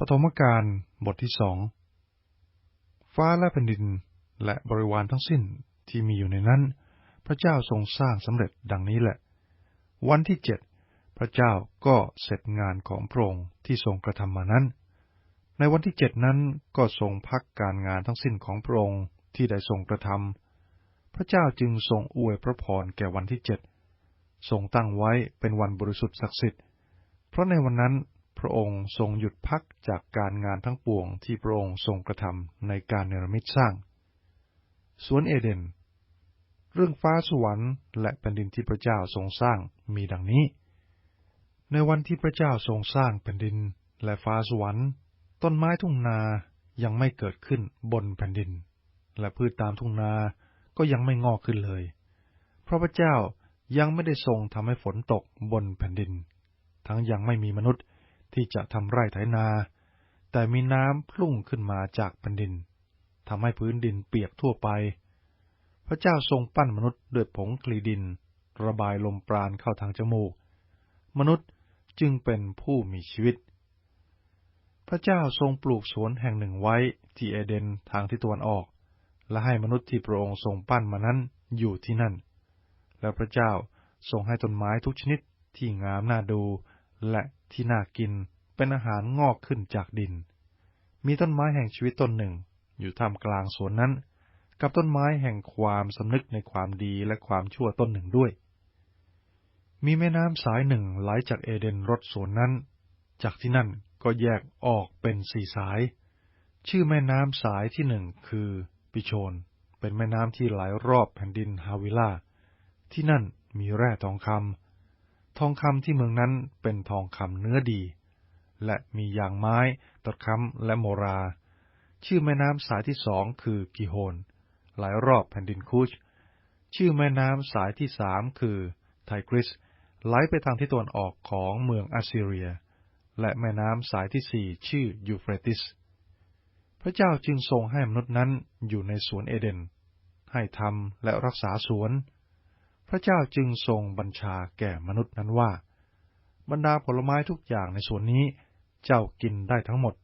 ปฐมกาลบทที่สอง ฟ้าและแผ่นดินและบริวารทั้งสิ้นที่มีอยู่ในนั้น พระเจ้าทรงสร้างสำเร็จดังนี้แหละ วันที่เจ็ดพระเจ้าก็เสร็จงานของพระองค์ที่ทรงกระทำมานั้น ในวันที่เจ็ดนั้นก็ทรงพักการงานทั้งสิ้นของพระองค์ที่ได้ทรงกระทำพระเจ้าจึงทรงอวยพระพรแก่วันที่เจ็ดทรงตั้งไว้เป็นวันบริสุทธิ์ศักดิ์สิทธิ์ เพราะในวันนั้น พระองค์ทรงหยุดพักจากการงานทั้งปวงที่พระองค์ทรงกระทำในการเนรมิตสร้าง สวนเอเดน เรื่องฟ้าสวรรค์และแผ่นดินที่พระเจ้าทรงสร้างมีดังนี้ ในวันที่พระเจ้าทรงสร้างแผ่นดินและฟ้าสวรรค์ ต้นไม้ทุ่งนายังไม่เกิดขึ้นบนแผ่นดิน และพืชตามทุ่งนาก็ยังไม่งอกขึ้นเลย เพราะพระเจ้ายังไม่ได้ทรงทำให้ฝนตกบนแผ่นดิน ทั้งยังไม่มีมนุษย์ ที่จะทำไร่ไถนา แต่มีน้ำพุ่งขึ้นมาจากแผ่นดินทำให้พื้นดินเปียกทั่วไป พระเจ้าทรงปั้นมนุษย์ด้วยผงกลีดิน ระบายลมปราณเข้าทางจมูก มนุษย์จึงเป็นผู้มีชีวิต พระเจ้าทรงปลูกสวนแห่งหนึ่งไว้ที่เอเดนทางทิศตะวันออก และให้มนุษย์ที่พระองค์ทรงปั้นมานั้นอยู่ที่นั่น แล้วพระเจ้าทรงให้ต้นไม้ทุกชนิดที่งามน่าดูและ ที่น่ากินเป็นอาหารงอกขึ้นจากดิน มีต้นไม้แห่งชีวิตต้นหนึ่ง อยู่ท่ามกลางสวนนั้น กับต้นไม้แห่งความสำนึกในความดีและความชั่วต้นหนึ่งด้วย มีแม่น้ำสายหนึ่งไหลจากเอเดนรถสวนนั้น จากที่นั่นก็แยกออกเป็นสี่สาย ชื่อแม่น้ำสายที่หนึ่งคือปิโชน เป็นแม่น้ำที่ไหลรอบแผ่นดินฮาวิลาที่นั่นมีแร่ทองคำ ทองคำที่เมืองนั้นเป็นทองคำเนื้อดี และมียางไม้ตดค้ำและโมรา ชื่อแม่น้ำสายที่สองคือกิโฮนไหลรอบแผ่นดินคูชชื่อแม่น้ำสายที่สามคือไทกริส ไหลไปทางทิศตะวันออกของเมืองอัสซีเรีย และแม่น้ำสายที่สี่ชื่อยูเฟรติส พระเจ้าจึงทรงให้มนุษย์นั้นอยู่ในสวนเอเดน ให้ทำและรักษาสวน พระเจ้าจึงทรงบัญชาแก่มนุษย์นั้นว่า บรรดาผลไม้ทุกอย่างในสวนนี้เจ้ากินได้ทั้งหมด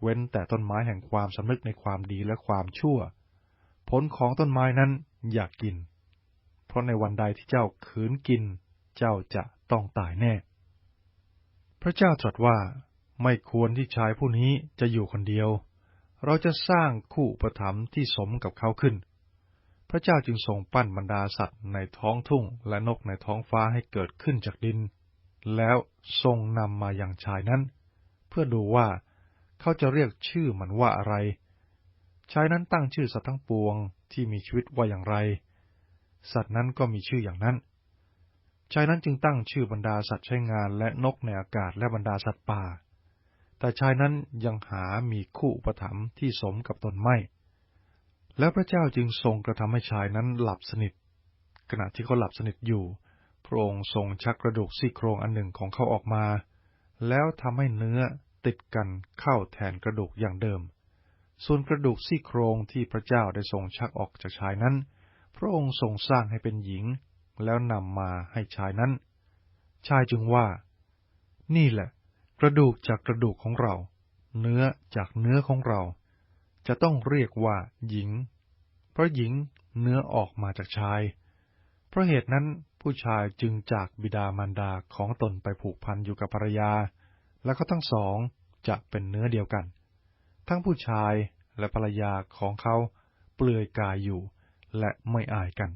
เว้นแต่ต้นไม้แห่งความสำนึกในความดีและความชั่ว ผลของต้นไม้นั้นอยากกิน เพราะในวันใดที่เจ้าขืนกิน เจ้าจะต้องตายแน่ พระเจ้าตรัสว่าไม่ควรที่ชายผู้นี้จะอยู่คนเดียว เราจะสร้างคู่ประถมที่สมกับเขาขึ้น พระเจ้าจึงทรงปั้นบรรดาสัตว์ในท้องทุ่งและนกในท้องฟ้าให้เกิดขึ้นจากดิน แล้วทรงนำมาอย่างชายนั้น เพื่อดูว่าเขาจะเรียกชื่อมันว่าอะไร ชายนั้นตั้งชื่อสัตว์ทั้งปวงที่มีชีวิตว่าอย่างไร สัตว์นั้นก็มีชื่ออย่างนั้น ชายนั้นจึงตั้งชื่อบรรดาสัตว์ใช้งานและนกในอากาศและบรรดาสัตว์ป่า แต่ชายนั้นยังหามีคู่อุปถัมภ์ที่สมกับตนไม่ แล้วพระเจ้าจึงทรงกระทำให้ชายนั้นหลับสนิท ขณะที่เขาหลับสนิทอยู่ พระองค์ทรงชักกระดูกซี่โครงอันหนึ่งของเขาออกมา แล้วทำให้เนื้อติดกันเข้าแทนกระดูกอย่างเดิม ส่วนกระดูกซี่โครงที่พระเจ้าได้ทรงชักออกจากชายนั้น พระองค์ทรงสร้างให้เป็นหญิง แล้วนำมาให้ชายนั้น ชายจึงว่า นี่แหละ กระดูกจากกระดูกของเรา เนื้อจากเนื้อของเรา จะต้องเรียกว่าหญิง เพราะหญิงเนื้อออกมาจากชาย เพราะเหตุนั้นผู้ชายจึงจากบิดามารดาของตนไปผูกพันอยู่กับภรรยา แล้วก็ทั้งสองจะเป็นเนื้อเดียวกัน ทั้งผู้ชายและภรรยาของเขาเปลือยกายอยู่และไม่อายกัน